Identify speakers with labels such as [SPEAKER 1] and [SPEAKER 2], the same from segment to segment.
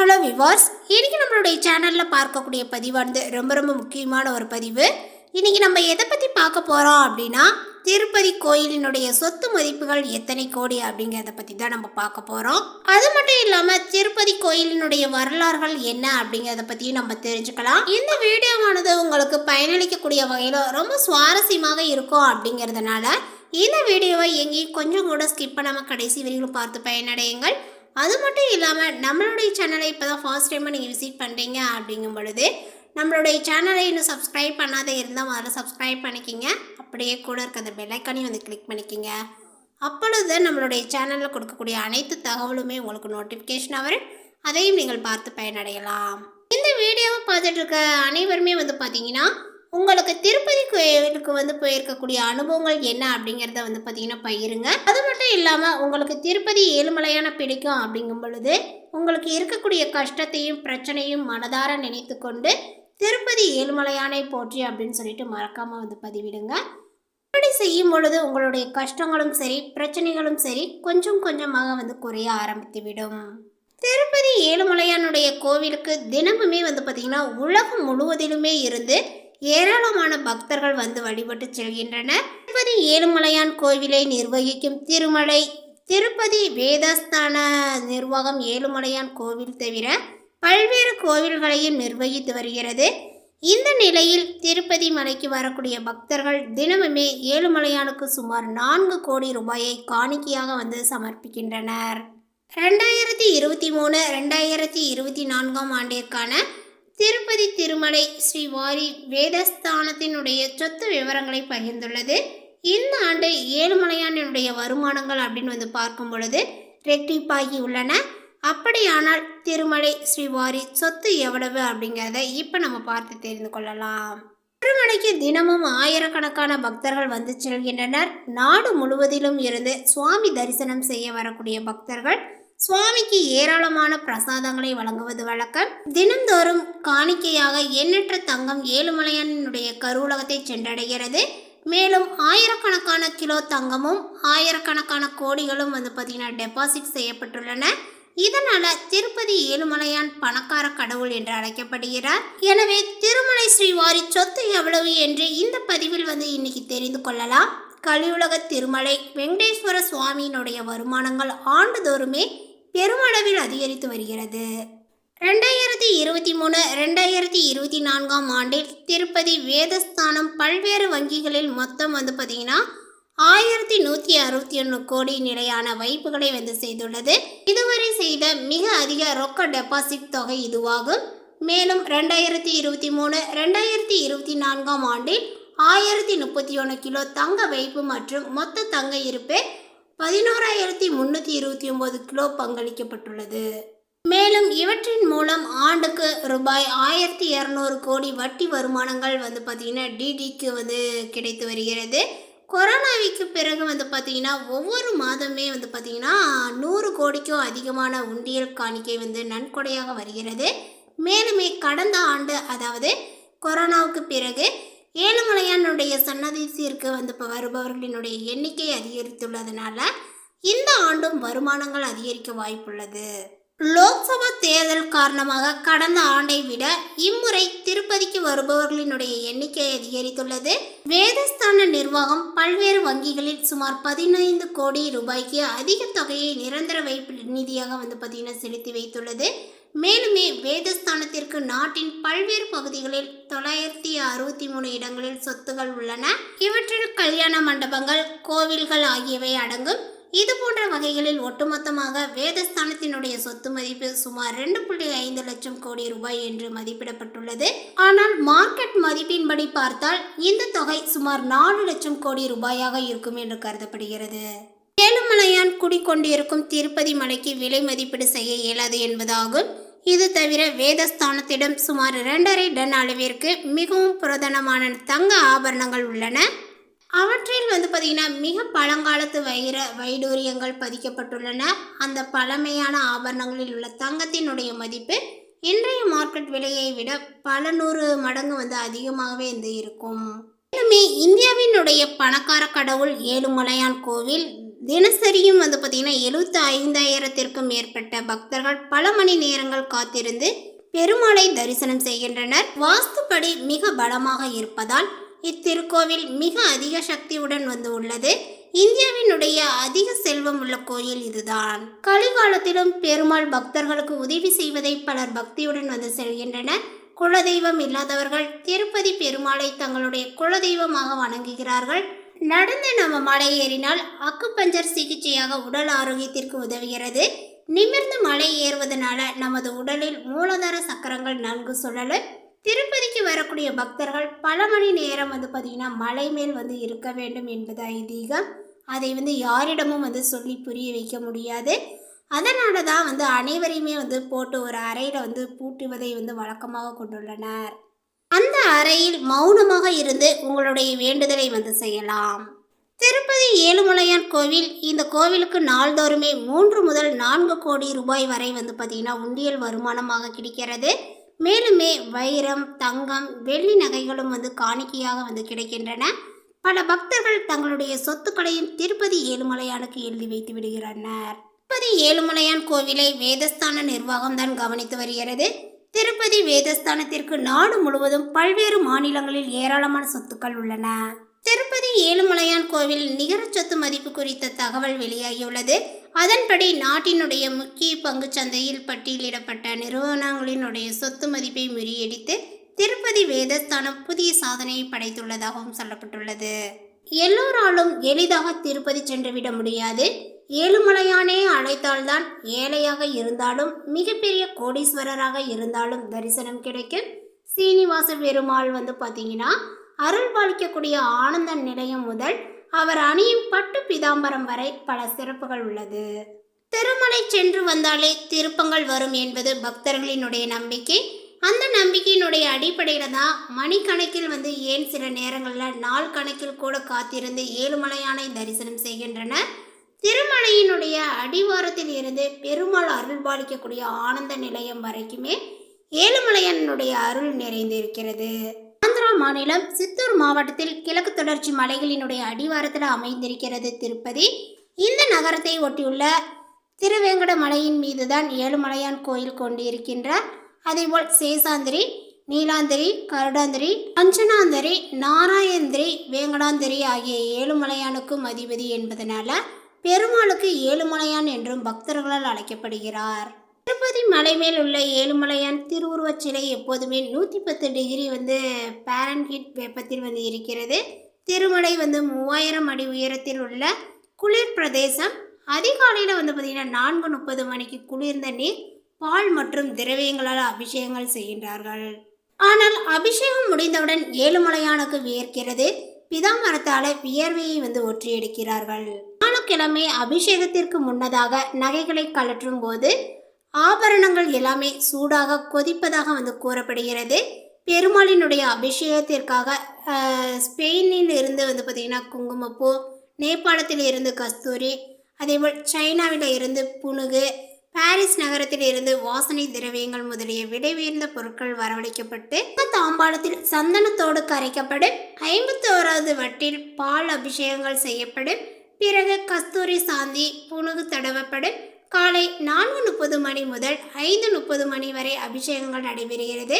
[SPEAKER 1] Hello விவாஸ் இன்றைக்கி நம்மளுடைய சேனலில் பார்க்கக்கூடிய பதிவானது ரொம்ப ரொம்ப முக்கியமான ஒரு பதிவு. இன்றைக்கி நம்ம எதை பற்றி பார்க்க போகிறோம் அப்படின்னா திருப்பதி கோயிலினுடைய சொத்து மதிப்புகள் எத்தனை கோடி அப்படிங்கிறத பற்றி தான் நம்ம பார்க்க போகிறோம் அது மட்டும் இல்லாமல் திருப்பதி கோயிலினுடைய வரலாறுகள் என்ன அப்படிங்கிறத பற்றியும் நம்ம தெரிஞ்சுக்கலாம். இந்த வீடியோவானது உங்களுக்கு பயனளிக்கக்கூடிய வகையில் ரொம்ப சுவாரஸ்யமாக இருக்கும் அப்படிங்கிறதுனால இந்த வீடியோவை எங்கேயும் கொஞ்சம் கூட ஸ்கிப் பண்ணாமல் கடைசி வரையிலும் பார்த்து பயனடையுங்கள். அது மட்டும் இல்லாமல் நம்மளுடைய சேனலை இப்போ தான் ஃபர்ஸ்ட் டைமாக நீங்கள் விசிட் பண்ணுறீங்க அப்படிங்கும் பொழுது நம்மளுடைய சேனலை இன்னும் சப்ஸ்கிரைப் பண்ணாத இருந்தால் முதல்ல சப்ஸ்கிரைப் பண்ணிக்கிங்க. அப்படியே கூட இருக்க அந்த பெல்லைக்கானையும் வந்து கிளிக் பண்ணிக்கிங்க. அப்பொழுது நம்மளுடைய சேனலில் கொடுக்கக்கூடிய அனைத்து தகவலுமே உங்களுக்கு நோட்டிஃபிகேஷன் வரும். அதையும் நீங்கள் பார்த்து பயனடையலாம். இந்த வீடியோவை பார்த்துட்டு இருக்க அனைவருமே வந்து பார்த்தீங்கன்னா உங்களுக்கு திருப்பதி கோயிலுக்கு வந்து போயிருக்கக்கூடிய அனுபவங்கள் என்ன அப்படிங்கிறத வந்து பார்த்தீங்கன்னா பயிருங்க அது மட்டும் இல்லாமல் உங்களுக்கு திருப்பதி ஏழுமலையான பிடிக்கும் அப்படிங்கும் பொழுது உங்களுக்கு இருக்கக்கூடிய கஷ்டத்தையும் பிரச்சனையும் மனதார நினைத்து கொண்டு திருப்பதி ஏழுமலையானை போற்றி அப்படின்னு சொல்லிட்டு மறக்காமல் வந்து பதிவிடுங்க. இப்படி செய்யும் பொழுது உங்களுடைய கஷ்டங்களும் சரி பிரச்சனைகளும் சரி கொஞ்சம் கொஞ்சமாக வந்து குறைய ஆரம்பித்துவிடும். திருப்பதி ஏழுமலையானுடைய கோவிலுக்கு தினமுமே வந்து பார்த்திங்கன்னா உலகம் முழுவதிலுமே இருந்து ஏராளமான பக்தர்கள் வந்து வழிபட்டு செல்கின்றனர். திருப்பதி ஏழுமலையான் கோவிலை நிர்வகிக்கும் திருமலை திருப்பதி வேதஸ்தான நிர்வாகம் ஏழுமலையான் கோவில் தவிர பல்வேறு கோவில்களையும் நிர்வகித்து வருகிறது. இந்த நிலையில் திருப்பதி மலைக்கு வரக்கூடிய பக்தர்கள் தினமுமே ஏழுமலையானுக்கு சுமார் நான்கு கோடி ரூபாயை காணிக்கையாக வந்து சமர்ப்பிக்கின்றனர். ரெண்டாயிரத்தி இருபத்தி மூணு ரெண்டாயிரத்தி இருபத்தி நான்காம் ஆண்டிற்கான திருப்பதி திருமலை ஸ்ரீ வாரி வேதஸ்தானத்தினுடைய சொத்து விவரங்களை பகிர்ந்துள்ளது. இந்த ஆண்டு ஏழுமலையானினுடைய வருமானங்கள் அப்படின்னு வந்து பார்க்கும் பொழுது ரெட்டிப்பாகி உள்ளன. அப்படியானால் திருமலை ஸ்ரீவாரி சொத்து எவ்வளவு அப்படிங்கிறத இப்போ நம்ம பார்த்து தெரிந்து கொள்ளலாம். திருமலைக்கு தினமும் ஆயிரக்கணக்கான பக்தர்கள் வந்து செல்கின்றனர். நாடு முழுவதிலும் இருந்து சுவாமி தரிசனம் செய்ய வரக்கூடிய பக்தர்கள் சுவாமிக்கு ஏராளமான பிரசாதங்களை வழங்குவது வழக்கம். தினந்தோறும் காணிக்கையாக எண்ணற்ற தங்கம் ஏழுமலையானுடைய கருவூலகத்தை சென்றடைகிறது. மேலும் ஆயிரக்கணக்கான கிலோ தங்கமும் ஆயிரக்கணக்கான கோடிகளும் வந்து பார்த்தீங்கன்னா டெபாசிட் செய்யப்பட்டுள்ளன. இதனால திருப்பதி ஏழுமலையான் பணக்கார கடவுள் என்று அழைக்கப்படுகிறார். எனவே திருமலை ஸ்ரீவாரி சொத்து எவ்வளவு என்று இந்த பதிவில் வந்து இன்னைக்கு தெரிந்து கொள்ளலாம். கலியுலக திருமலை வெங்கடேஸ்வர சுவாமியினுடைய வருமானங்கள் ஆண்டுதோறுமே பெருமளவில் அதிகரித்து வருகிறது. ரெண்டாயிரத்தி இருபத்தி மூணு ரெண்டாயிரத்தி இருபத்தி நான்காம் ஆண்டில் திருப்பதி வேதஸ்தானம் பல்வேறு வங்கிகளில் மொத்தம் வந்து பார்த்தீங்கன்னா ஆயிரத்தி நூற்றி அறுபத்தி ஒன்று கோடி நிலையான வைப்புகளை வந்து செய்துள்ளது. இதுவரை செய்த மிக அதிக ரொக்க டெபாசிட் தொகை இதுவாகும். மேலும் ரெண்டாயிரத்தி இருபத்தி மூணு ரெண்டாயிரத்தி இருபத்தி நான்காம் ஆண்டில் ஆயிரத்தி முப்பத்தி ஒன்று கிலோ தங்க வைப்பு மற்றும் மொத்த தங்க இருப்பு பதினோராயிரத்தி முந்நூற்றி இருபத்தி ஒம்பது கிலோ பங்களிக்கப்பட்டுள்ளது. மேலும் இவற்றின் மூலம் ஆண்டுக்கு ரூபாய் ஆயிரத்தி இரநூறு கோடி வட்டி வருமானங்கள் வந்து பார்த்திங்கன்னா டிடிக்கு வந்து கிடைத்து வருகிறது. கொரோனாவிற்கு பிறகு வந்து பார்த்திங்கன்னா ஒவ்வொரு மாதமே வந்து பார்த்திங்கன்னா நூறு கோடிக்கும் அதிகமான உண்டியல் காணிக்கை வந்து நன்கொடையாக வருகிறது. மேலுமே கடந்த ஆண்டு அதாவது கொரோனாவுக்கு பிறகு ஏழுமலையானுடைய சன்னதிசிற்கு வந்து இப்போ வருபவர்களினுடைய எண்ணிக்கை அதிகரித்துள்ளதுனால இந்த ஆண்டும் வருமானங்கள் அதிகரிக்க வாய்ப்புள்ளது. லோக்சபா தேர்தல் காரணமாக கடந்த ஆண்டை விட இம்முறை திருப்பதிக்கு வருபவர்களினுடைய எண்ணிக்கை அதிகரித்துள்ளது. வேதஸ்தான நிர்வாகம் பல்வேறு வங்கிகளில் சுமார் பதினைந்து கோடி ரூபாய்க்கு அதிக தொகையை நிரந்தர வைப்பு நிதியாக வந்து பார்த்தீங்கன்னா செலுத்தி வைத்துள்ளது. மேலுமே வேதஸ்தானத்திற்கு நாட்டின் பல்வேறு பகுதிகளில் தொள்ளாயிரத்தி அறுபத்தி மூணு இடங்களில் சொத்துகள் உள்ளன. இவற்றில் கல்யாண மண்டபங்கள் கோவில்கள் ஆகியவை அடங்கும். இது போன்ற வகைகளில் ஒட்டுமொத்தமாக வேதஸ்தானத்தினுடைய சொத்து மதிப்பு சுமார் ரெண்டு புள்ளி ஐந்து லட்சம் கோடி ரூபாய் என்று மதிப்பிடப்பட்டுள்ளது. ஆனால் மார்க்கெட் மதிப்பின்படி பார்த்தால் இந்த தொகை சுமார் நாலு லட்சம் கோடி ரூபாயாக இருக்கும் என்று கருதப்படுகிறது. ஏழுமலையான் குடிக்கொண்டிருக்கும் திருப்பதி மலைக்கு விலை மதிப்பீடு செய்ய இயலாது என்பதாகும். இது தவிர வேதஸ்தானத்திடம் சுமார் இரண்டரை டன் அளவிற்கு மிகவும் புரதனமான தங்க ஆபரணங்கள் உள்ளன. அவற்றில் வந்து பார்த்திங்கன்னா மிக பழங்காலத்து வைர வைடூரியங்கள் பதிக்கப்பட்டுள்ளன. அந்த பழமையான ஆபரணங்களில் உள்ள தங்கத்தினுடைய மதிப்பு இன்றைய மார்க்கெட் விலையை விட பல நூறு மடங்கு வந்து அதிகமாகவே வந்து இருக்கும். மேலுமே இந்தியாவினுடைய பணக்கார கடவுள் ஏழுமலையான் கோவில் தினசரியும் வந்து பார்த்திங்கன்னா எழுபத்தி ஐந்தாயிரத்திற்கும் மேற்பட்ட பக்தர்கள் பல மணி நேரங்கள் காத்திருந்து பெருமாளை தரிசனம் செய்கின்றனர். வாஸ்துப்படி மிக பலமாக இருப்பதால் இத்திருக்கோவில் மிக அதிக சக்தியுடன் வந்து உள்ளது. இந்தியாவினுடைய அதிக செல்வம் உள்ள கோயில் இதுதான். கலிகாலத்திலும் பெருமாள் பக்தர்களுக்கு உதவி செய்வதை பலர் பக்தியுடன் வந்து செல்கின்றனர் குலதெய்வம் இல்லாதவர்கள் திருப்பதி பெருமாளை தங்களுடைய குலதெய்வமாக வணங்குகிறார்கள். நடந்து நம்ம மலை ஏறினால் அக்குப்பஞ்சர் சிகிச்சையாக உடல் ஆரோக்கியத்திற்கு உதவுகிறது. நிமிர்ந்து மலை ஏறுவதனால நமது உடலில் மூலாதார சக்கரங்கள் நன்கு சுழல திருப்பதிக்கு வரக்கூடிய பக்தர்கள் பல மணி நேரம் வந்து பார்த்திங்கன்னா மலை மேல் வந்து இருக்க வேண்டும் என்பது ஐதீகம். அதை வந்து யாரிடமும் வந்து சொல்லி புரிய வைக்க முடியாது. அதனால தான் வந்து அனைவரையுமே வந்து போட்டு ஒரு அறையில் வந்து பூட்டுவதை வந்து வழக்கமாக கொண்டுள்ளனர். அந்த அறையில் மௌனமாக இருந்து உங்களுடைய வேண்டுதலை வந்து செய்யலாம். திருப்பதி ஏழுமலையான் கோவில் இந்த கோவிலுக்கு நாள்தோறுமே மூன்று முதல் நான்கு கோடி ரூபாய் வரை வந்து பார்த்திங்கன்னா உண்டியல் வருமானமாக கிடைக்கிறது. மேலுமே வைரம் தங்கம் வெள்ளி நகைகளும் வந்து காணிக்கையாக வந்து கிடைக்கின்றன. பல பக்தர்கள் தங்களுடைய சொத்துக்களையும் திருப்பதி ஏழுமலையானுக்கு எழுதி வைத்து விடுகின்றனர் திருப்பதி ஏழுமலையான் கோவிலை வேதஸ்தான நிர்வாகம் தான் கவனித்து வருகிறது. திருப்பதி வேதஸ்தானத்திற்கு நாடு முழுவதும் பல்வேறு மாநிலங்களில் ஏராளமான சொத்துக்கள் உள்ளன. திருப்பதி ஏழுமலையான் கோவில் நிகர சொத்து மதிப்பு குறித்த தகவல் வெளியாகியுள்ளது. அதன்படி நாட்டினுடைய முக்கிய பங்கு சந்தையில் பட்டியலிடப்பட்ட நிறுவனங்களினுடைய சொத்து மதிப்பை முறியடித்து திருப்பதி வேதஸ்தானம் புதிய சாதனையை படைத்துள்ளதாகவும் சொல்லப்பட்டுள்ளது. எல்லோராலும் எளிதாக திருப்பதி சென்றுவிட முடியாது. ஏழுமலையானே அழைத்தால்தான் ஏழையாக இருந்தாலும் மிகப்பெரிய கோடீஸ்வரராக இருந்தாலும் தரிசனம் கிடைக்கும் சீனிவாச பெருமாள் வந்து பார்த்தீங்கன்னா அருள் பாலிக்கக்கூடிய ஆனந்த நிலையம் முதல் அவர் அணியும் பட்டு பிதாம்பரம் வரை பல சிறப்புகள் உள்ளது. திருமலை சென்று வந்தாலே திருப்பங்கள் வரும் என்பது பக்தர்களினுடைய நம்பிக்கை. அந்த நம்பிக்கையினுடைய அடிப்படையில் தான் மணிக்கணக்கில் வந்து ஏன் சில நேரங்களில் நாள் கணக்கில் கூட காத்திருந்து ஏழுமலையானை தரிசனம் செய்கின்றனர். திருமலையினுடைய அடிவாரத்தில் இருந்து பெருமாள் அருள் பாலிக்கக்கூடிய ஆனந்த நிலையம் வரைக்குமே ஏழுமலையானுடைய அருள் நிறைந்திருக்கிறது. ஆந்திரா மாநிலம் சித்தூர் மாவட்டத்தில் கிழக்கு தொடர்ச்சி மலைகளினுடைய அடிவாரத்தில் அமைந்திருக்கிறது திருப்பதி. இந்த நகரத்தை ஒட்டியுள்ள திருவேங்கட மலையின் மீதுதான் ஏழுமலையான் கோயில் கொண்டிருக்கின்றார். அதேபோல் சேசாந்திரி நீலாந்திரி கருடாந்திரி அஞ்சனாந்திரி நாராயந்திரி வேங்கடாந்திரி ஆகிய ஏழுமலையானுக்கும் அதிபதி என்பதனால பெருமாளுக்கு ஏழுமலையான் என்றும் பக்தர்களால் அழைக்கப்படுகிறார். திருப்பதி மலை மேல் உள்ள ஏழுமலையான் திருவுருவச் சிலை எப்போதுமே நூற்றி பத்து டிகிரி வந்து பேரன்ஹிட் வெப்பத்தில் வந்து இருக்கிறது. திருமலை வந்து மூவாயிரம் அடி உயரத்தில் உள்ள குளிர் பிரதேசம். அதிகாலையில் வந்து பார்த்திங்கன்னா நான்கு முப்பது மணிக்கு குளிர்ந்த நீர் பால் மற்றும் திரவியங்களால் அபிஷேகங்கள் செய்கின்றார்கள். ஆனால் அபிஷேகம் முடிந்தவுடன் ஏழுமலையானுக்கு வியர்க்கிறது. பிதாமரத்தால் வியர்வையை வந்து ஒற்றியெடுக்கிறார்கள். நாளுக்கிழமை அபிஷேகத்திற்கு முன்னதாக நகைகளை கழற்றும் போது ஆபரணங்கள் எல்லாமே சூடாக கொதிப்பதாக வந்து கூறப்படுகிறது. பெருமாளினுடைய அபிஷேகத்திற்காக ஸ்பெயினில் இருந்து வந்து பார்த்திங்கன்னா குங்குமப்பூ நேபாளத்தில் இருந்து கஸ்தூரி அதேபோல் சைனாவில் இருந்து புனுகு பாரிஸ் நகரத்தில் இருந்து வாசனை திரவியங்கள் முதலிய விலை உயர்ந்த பொருட்கள் வரவழைக்கப்பட்டு தாம்பாளத்தில் சந்தனத்தோடு கரைக்கப்படும் ஐம்பத்தோராவது வட்டில் பால் அபிஷேகங்கள் செய்யப்படும். பிறகு கஸ்தூரி சாந்தி புனுகு தடவப்படும். காலை நான்கு முப்பது மணி முதல் ஐந்து முப்பது மணி வரை அபிஷேகங்கள் நடைபெறுகிறது.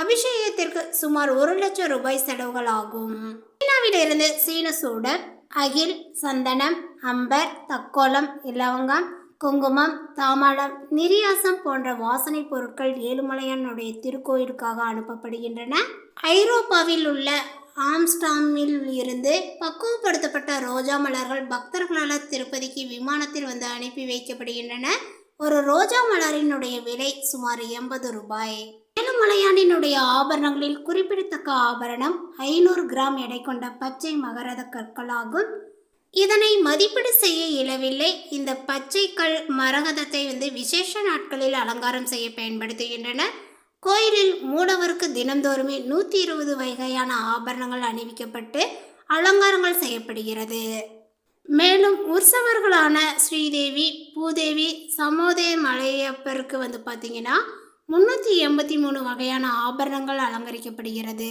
[SPEAKER 1] அபிஷேகத்திற்கு சுமார் ஒரு லட்சம் ரூபாய் செலவுகள் ஆகும். சீனாவிலிருந்து சீன சூடர் அகில் சந்தனம் அம்பர் தக்கோலம் இலவங்கம் குங்குமம் தாமாளம் நிரியாசம் போன்ற வாசனை பொருட்கள் ஏழுமலையானுடைய திருக்கோயிலுக்காக அனுப்பப்படுகின்றன. ஐரோப்பாவில் உள்ள ஆம்ஸ்டாமில் இருந்து பக்குவப்படுத்தப்பட்ட ரோஜா மலர்கள் பக்தர்களால் திருப்பதிக்கு விமானத்தில் வந்து அனுப்பி வைக்கப்படுகின்றன. ஒரு ரோஜா மலரினுடைய விலை சுமார் எண்பது ரூபாய். மலையானினுடைய ஆபரணங்களில் குறிப்பிடத்தக்க ஆபரணம் ஐநூறு கிராம் எடை கொண்ட பச்சை மகரத கற்களாகும் இதனை மதிப்பீடு செய்ய இயலவில்லை. இந்த பச்சை கல் மரகதத்தை வந்து விசேஷ நாட்களில் அலங்காரம் செய்ய பயன்படுத்துகின்றன. கோயிலில் மூடவருக்கு தினந்தோறுமே நூற்றி இருபது வகையான ஆபரணங்கள் அணிவிக்கப்பட்டு அலங்காரங்கள் செய்யப்படுகிறது. மேலும் உற்சவர்களான ஸ்ரீதேவி பூதேவி சமோதய மலையப்பருக்கு வந்து பார்த்திங்கன்னா முந்நூற்றி எண்பத்தி மூணு வகையான ஆபரணங்கள் அலங்கரிக்கப்படுகிறது.